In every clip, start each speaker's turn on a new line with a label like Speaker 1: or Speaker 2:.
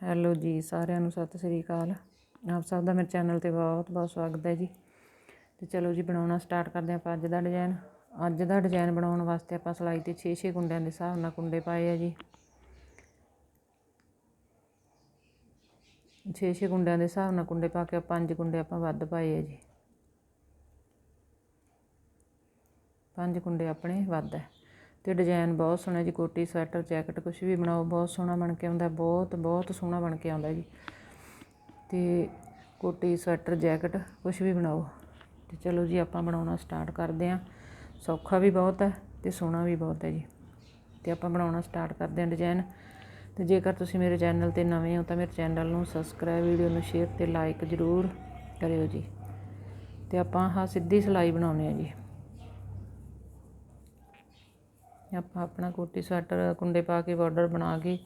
Speaker 1: Hello ਜੀ, ਸਾਰਿਆਂ ਨੂੰ ਸਤਿ ਸ੍ਰੀ ਅਕਾਲ। ਆਪ ਸਭ ਦਾ ਮੇਰੇ ਚੈਨਲ ਤੇ ਬਹੁਤ ਬਹੁਤ ਸਵਾਗਤ ਹੈ ਜੀ। ਤੇ ਚਲੋ ਜੀ, ਬਣਾਉਣਾ ਸਟਾਰਟ ਕਰਦੇ ਆਪਾਂ ਅੱਜ ਦਾ ਡਿਜ਼ਾਈਨ ਅੱਜ ਦਾ ਡਿਜ਼ਾਈਨ ਬਣਾਉਣ ਵਾਸਤੇ ਆਪਾਂ ਸਲਾਈ ਤੇ 6-6 ਕੁੰਡਿਆਂ ਦੇ ਹਿਸਾਬ ਨਾਲ ਕੁੰਡੇ ਪਾਏ ਆ ਜੀ। 6-6 ਕੁੰਡਿਆਂ ਦੇ ਹਿਸਾਬ ਨਾਲ ਕੁੰਡੇ ਪਾ ਕੇ ਪੰਜ ਕੁੰਡੇ ਆਪਾਂ ਵੱਧ ਪਾਏ ਆ ਜੀ। ਪੰਜ ਕੁੰਡੇ ਆਪਣੇ ਵੱਧ ਹੈ। ਤੇ ਡਿਜ਼ਾਈਨ ਬਹੁਤ ਸੋਹਣਾ ਜੀ, ਕੋਟੀ, ਸਵੈਟਰ ਜੈਕਟ ਕੁਝ ਵੀ ਬਣਾਓ, ਬਹੁਤ ਸੋਹਣਾ ਬਣ ਕੇ ਆਉਂਦਾ, ਬਹੁਤ ਬਹੁਤ ਸੋਹਣਾ ਬਣ ਕੇ ਆਉਂਦਾ ਜੀ। ਤੇ ਕੋਟੀ, ਸਵੈਟਰ ਜੈਕਟ ਕੁਝ ਵੀ ਬਣਾਓ। ਤੇ ਚਲੋ ਜੀ, ਆਪਾਂ ਬਣਾਉਣਾ ਸਟਾਰਟ ਕਰਦੇ ਆਂ ਸੌਖਾ ਵੀ ਬਹੁਤ ਹੈ ਤੇ ਸੋਹਣਾ ਵੀ ਬਹੁਤ ਹੈ ਜੀ। ਤੇ ਆਪਾਂ ਬਣਾਉਣਾ ਸਟਾਰਟ ਕਰਦੇ ਆਂ ਡਿਜ਼ਾਈਨ ਤੇ ਜੇਕਰ ਤੁਸੀਂ ਮੇਰੇ ਚੈਨਲ ਤੇ ਨਵੇਂ ਹੋ ਤਾਂ ਮੇਰੇ ਚੈਨਲ ਨੂੰ ਸਬਸਕ੍ਰਾਈਬ ਵੀਡੀਓ ਨੂੰ ਸ਼ੇਅਰ ਤੇ ਲਾਈਕ ਜ਼ਰੂਰ ਕਰਿਓ ਜੀ। ਤੇ ਆਪਾਂ ਹਾਂ ਸਿੱਧੀ ਸਿਲਾਈ ਬਣਾਉਣੀ ਹੈ ਜੀ। ਆਪਾਂ ਆਪਣਾ ਕੋਟੀ ਸਵੈਟਰ, ਕੁੰਡੇ ਪਾ ਕੇ ਬਾਰਡਰ ਬਣਾ ਕੇ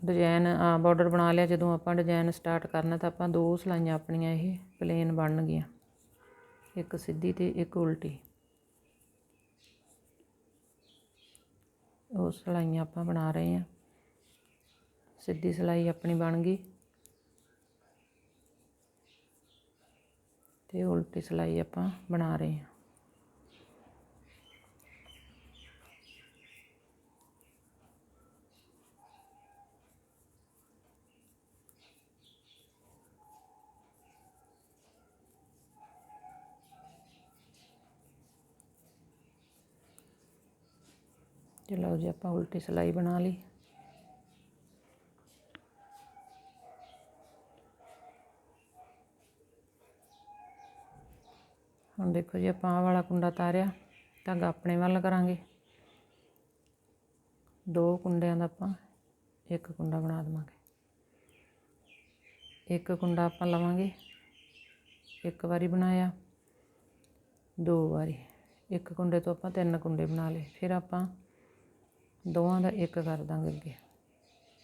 Speaker 1: ਡਿਜ਼ਾਈਨ ਬਾਰਡਰ ਬਣਾ ਲਿਆ। ਜਦੋਂ ਆਪਾਂ ਡਿਜ਼ਾਈਨ ਸਟਾਰਟ ਕਰਨਾ ਤਾਂ ਆਪਾਂ ਦੋ ਸਲਾਈਆਂ ਆਪਣੀਆਂ ਇਹ ਪਲੇਨ ਬਣਨਗੀਆਂ ਇੱਕ ਸਿੱਧੀ ਤੇ ਇੱਕ ਉਲਟੀ। ਉਹ ਸਲਾਈਆਂ ਆਪਾਂ ਬਣਾ ਰਹੇ ਹਾਂ। ਸਿੱਧੀ ਸਲਾਈ ਆਪਣੀ ਬਣ ਗਈ। ਤੇ ਉਲਟੀ ਸਲਾਈ ਆਪਾਂ ਬਣਾ ਰਹੇ ਹਾਂ। ਚਲੋ ਜੀ ਆਪਾਂ ਉਲਟੀ ਸਲਾਈ ਬਣਾ ਲਈ। ਹੁਣ ਦੇਖੋ ਜੀ ਆਪਾਂ ਆਹ ਵਾਲਾ ਕੁੰਡਾ ਤਾਰਿਆ ਧਾਗਾ ਆਪਣੇ ਵੱਲ ਕਰਾਂਗੇ। ਦੋ ਕੁੰਡਿਆਂ ਦਾ ਆਪਾਂ ਇੱਕ ਕੁੰਡਾ ਬਣਾ ਦਵਾਂਗੇ। ਇੱਕ ਕੁੰਡਾ ਆਪਾਂ ਲਵਾਂਗੇ, ਇੱਕ ਵਾਰੀ ਬਣਾਇਆ, ਦੋ ਵਾਰੀ। ਇੱਕ ਕੁੰਡੇ ਤੋਂ ਆਪਾਂ ਤਿੰਨ ਕੁੰਡੇ ਬਣਾ ਲਏ। ਫਿਰ ਆਪਾਂ ਦੋਵਾਂ ਦਾ ਇੱਕ ਕਰ ਦਾਂਗੇ ਅੱਗੇ।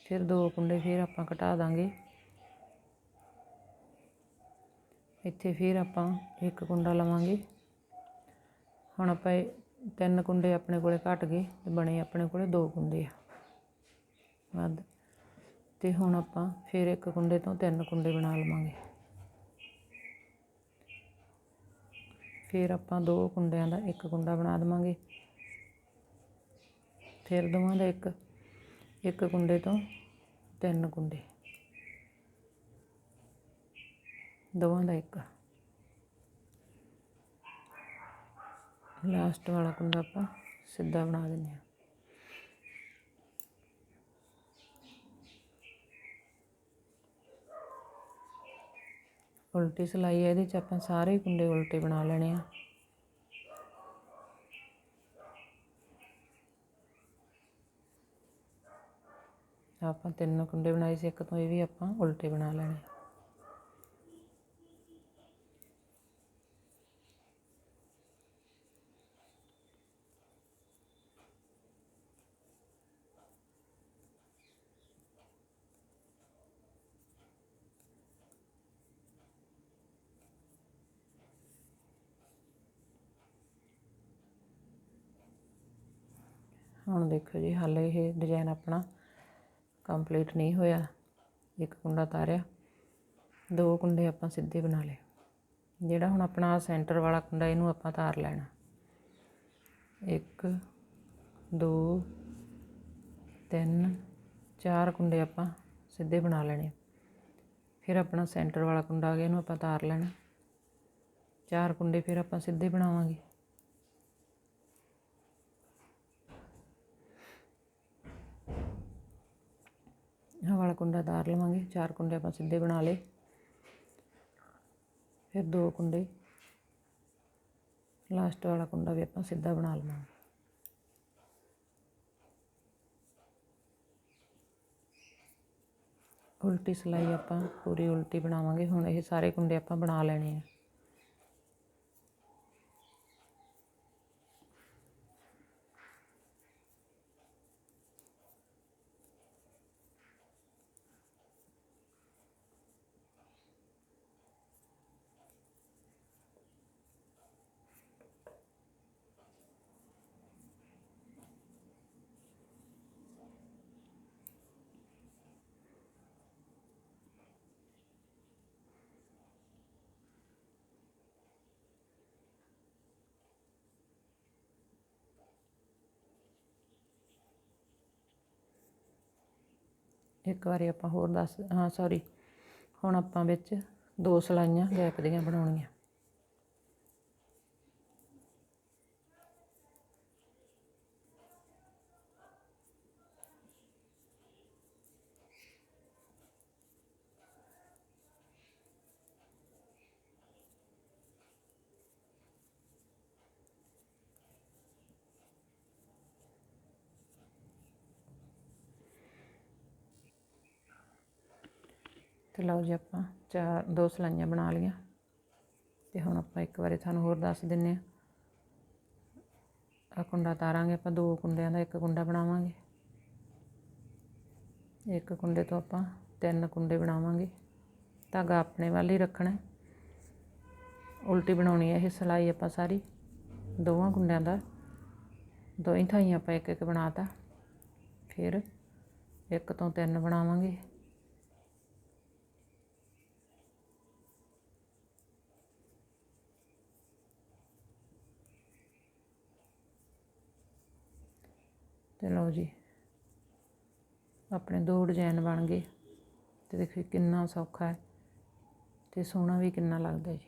Speaker 1: ਫਿਰ ਦੋ ਕੁੰਡੇ ਫਿਰ ਆਪਾਂ ਘਟਾ ਦਾਂਗੇ। ਇੱਥੇ ਫਿਰ ਆਪਾਂ ਇੱਕ ਕੁੰਡਾ ਲਵਾਂਗੇ। ਹੁਣ ਆਪਾਂ ਇਹ ਤਿੰਨ ਕੁੰਡੇ ਆਪਣੇ ਕੋਲੇ ਘਟ ਗਏ ਤੇ ਬਣੇ ਆਪਣੇ ਕੋਲੇ ਦੋ ਕੁੰਡੇ ਆ। ਵੱਧ। ਤੇ ਹੁਣ ਆਪਾਂ ਫਿਰ ਇੱਕ ਕੁੰਡੇ ਤੋਂ ਤਿੰਨ ਕੁੰਡੇ ਬਣਾ ਲਵਾਂਗੇ। ਫਿਰ ਆਪਾਂ ਦੋ ਕੁੰਡਿਆਂ ਦਾ ਇੱਕ ਕੁੰਡਾ ਬਣਾ ਦਵਾਂਗੇ। ਫਿਰ ਦੋਵਾਂ ਦਾ ਇੱਕ ਇੱਕ ਕੁੰਡੇ ਤੋਂ ਤਿੰਨ ਕੁੰਡੇ ਦੋਵਾਂ ਦਾ ਇੱਕ। ਲਾਸਟ ਵਾਲਾ ਕੁੰਡਾ ਆਪਾਂ ਸਿੱਧਾ ਬਣਾ ਦਿੰਦੇ ਹਾਂ। ਉਲਟੀ ਸਲਾਈ ਹੈ ਇਹਦੇ ਚ ਆਪਾਂ ਸਾਰੇ ਕੁੰਡੇ ਉਲਟੇ ਬਣਾ ਲੈਣੇ ਆ। ਆਪਾਂ ਤਿੰਨ ਕੁੰਡੇ ਬਣਾਏ ਸੀ, ਇੱਕ ਤੋਂ ਇਹ ਵੀ ਆਪਾਂ ਉਲਟੇ ਬਣਾ ਲੈਣੇ। ਹੁਣ ਦੇਖੋ ਜੀ, ਹਾਲੇ ਇਹ ਡਿਜ਼ਾਈਨ ਆਪਣਾ ਕੰਪਲੀਟ ਨਹੀਂ ਹੋਇਆ। ਇੱਕ ਕੁੰਡਾ ਤਾਰਿਆ। ਦੋ ਕੁੰਡੇ ਆਪਾਂ ਸਿੱਧੇ ਬਣਾ ਲਏ। ਜਿਹੜਾ ਹੁਣ ਆਪਣਾ ਸੈਂਟਰ ਵਾਲਾ ਕੁੰਡਾ, ਇਹਨੂੰ ਆਪਾਂ ਤਾਰ ਲੈਣਾ। ਇੱਕ, ਦੋ, ਤਿੰਨ, ਚਾਰ ਕੁੰਡੇ ਆਪਾਂ ਸਿੱਧੇ ਬਣਾ ਲੈਣੇ। ਫਿਰ ਆਪਣਾ ਸੈਂਟਰ ਵਾਲਾ ਕੁੰਡਾ ਆ ਗਿਆ, ਇਹਨੂੰ ਆਪਾਂ ਤਾਰ ਲੈਣਾ। ਚਾਰ ਕੁੰਡੇ ਫਿਰ ਆਪਾਂ ਸਿੱਧੇ ਬਣਾਵਾਂਗੇ ਆਹ ਵਾਲਾ ਕੁੰਡਾ ਤਾਰ ਲਵਾਂਗੇ। ਚਾਰ ਕੁੰਡੇ ਆਪਾਂ ਸਿੱਧੇ ਬਣਾ ਲਏ। ਫਿਰ ਦੋ ਕੁੰਡੇ। ਲਾਸਟ ਵਾਲਾ ਕੁੰਡਾ ਵੀ ਆਪਾਂ ਸਿੱਧਾ ਬਣਾ ਲਵਾਂਗੇ। ਉਲਟੀ ਸਲਾਈ ਆਪਾਂ ਪੂਰੀ ਉਲਟੀ ਬਣਾਵਾਂਗੇ। ਹੁਣ ਇਹ ਸਾਰੇ ਕੁੰਡੇ ਆਪਾਂ ਬਣਾ ਲੈਣੇ ਆ। ਇੱਕ ਵਾਰੀ ਆਪਾਂ ਹੋਰ ਦੱਸ, ਹਾਂ ਸੌਰੀ ਹੁਣ ਆਪਾਂ ਵਿੱਚ ਦੋ ਸਲਾਈਆਂ ਗੈਪ ਦੀਆਂ ਬਣਾਉਣੀਆਂ। ਤੇ ਲਓ ਜੀ ਆਪਾਂ ਚਾਰ ਦੋ ਸਲਾਈਆਂ ਬਣਾ ਲਈਆਂ। ਤੇ ਹੁਣ ਆਪਾਂ ਇੱਕ ਵਾਰੀ ਤੁਹਾਨੂੰ ਹੋਰ ਦੱਸ ਦਿੰਨੇ ਆ। ਆ ਕੁੰਡਾ ਤਾਰਾਂਗੇ ਆਪਾਂ, ਦੋ ਕੁੰਡਿਆਂ ਦਾ ਇੱਕ ਕੁੰਡਾ ਬਣਾਵਾਂਗੇ। ਇੱਕ ਕੁੰਡੇ ਤੋਂ ਆਪਾਂ ਤਿੰਨ ਕੁੰਡੇ ਬਣਾਵਾਂਗੇ। ਧਾਗਾ ਆਪਣੇ ਵੱਲ ਹੀ ਰੱਖਣਾ। ਉਲਟੀ ਬਣਾਉਣੀ ਹੈ ਇਹ ਸਲਾਈ ਆਪਾਂ ਸਾਰੀ। ਦੋਵਾਂ ਕੁੰਡਿਆਂ ਦਾ। ਦੋਈ ਥਾਈਆਂ ਆਪਾਂ ਇੱਕ ਇੱਕ ਬਣਾਤਾ। ਫਿਰ ਇੱਕ ਤੋਂ ਤਿੰਨ ਬਣਾਵਾਂਗੇ। ਤੇ ਲਓ ਜੀ, ਆਪਣੇ ਦੋ ਡਿਜ਼ਾਈਨ ਬਣ ਗਏ ਤੇ ਦੇਖੋ ਕਿੰਨਾ ਸੌਖਾ ਹੈ ਤੇ ਸੋਹਣਾ ਵੀ ਕਿੰਨਾ ਲੱਗਦਾ ਜੀ।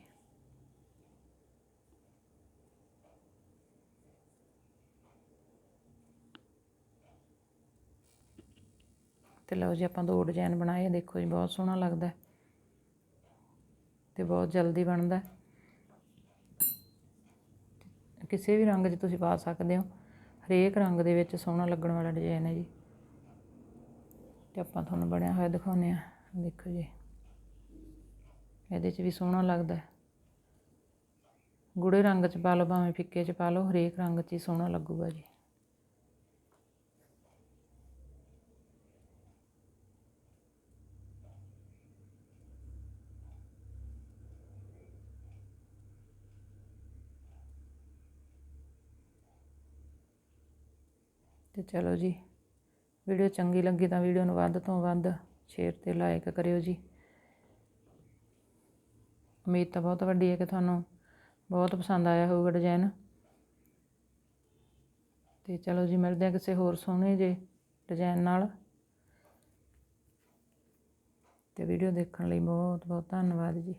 Speaker 1: ਤੇ ਲਓ ਜੀ ਆਪਾਂ ਦੋ ਡਿਜ਼ਾਈਨ ਬਣਾਏ, ਦੇਖੋ ਜੀ ਬਹੁਤ ਸੋਹਣਾ ਲੱਗਦਾ ਹੈ ਤੇ ਬਹੁਤ ਜਲਦੀ ਬਣਦਾ ਕਿਸੇ ਵੀ ਰੰਗ 'ਚ ਤੁਸੀਂ ਪਾ ਸਕਦੇ ਹੋ। ਹਰੇਕ ਰੰਗ ਦੇ ਵਿੱਚ ਸੋਹਣਾ ਲੱਗਣ ਵਾਲਾ ਡਿਜ਼ਾਈਨ ਹੈ ਜੀ। ਤੇ ਆਪਾਂ ਤੁਹਾਨੂੰ ਬਣਿਆ ਹੋਇਆ ਦਿਖਾਉਂਦੇ ਆ ਦੇਖੋ ਜੀ। ਇਹਦੇ 'ਚ ਵੀ ਸੋਹਣਾ ਲੱਗਦਾ ਹੈ। ਗੂੜੇ ਰੰਗ 'ਚ ਪਾ ਲਓ, ਭਾਵੇਂ ਫਿੱਕੇ 'ਚ ਪਾ ਲਓ, ਹਰੇਕ ਰੰਗ 'ਚ ਹੀ ਸੋਹਣਾ ਲੱਗੂਗਾ ਜੀ। ਤੇ ਚਲੋ ਜੀ। ਵੀਡੀਓ ਚੰਗੀ ਲੱਗੀ ਤਾਂ ਵੀਡੀਓ ਨੂੰ ਵੱਧ ਤੋਂ ਵੱਧ ਸ਼ੇਅਰ ਤੇ ਲਾਈਕ ਕਰਿਓ ਜੀ। ਉਮੀਦ ਤਾਂ ਬਹੁਤ ਵੱਡੀ ਹੈ ਕਿ ਤੁਹਾਨੂੰ ਬਹੁਤ ਪਸੰਦ ਆਇਆ ਹੋਊਗਾ ਡਿਜ਼ਾਈਨ ਤੇ ਚਲੋ ਜੀ, ਮਿਲਦੇ ਆ ਕਿਸੇ ਹੋਰ ਸੋਹਣੇ ਜੇ ਡਿਜ਼ਾਈਨ ਨਾਲ। ਤੇ ਵੀਡੀਓ ਦੇਖਣ ਲਈ ਬਹੁਤ ਬਹੁਤ ਧੰਨਵਾਦ ਜੀ।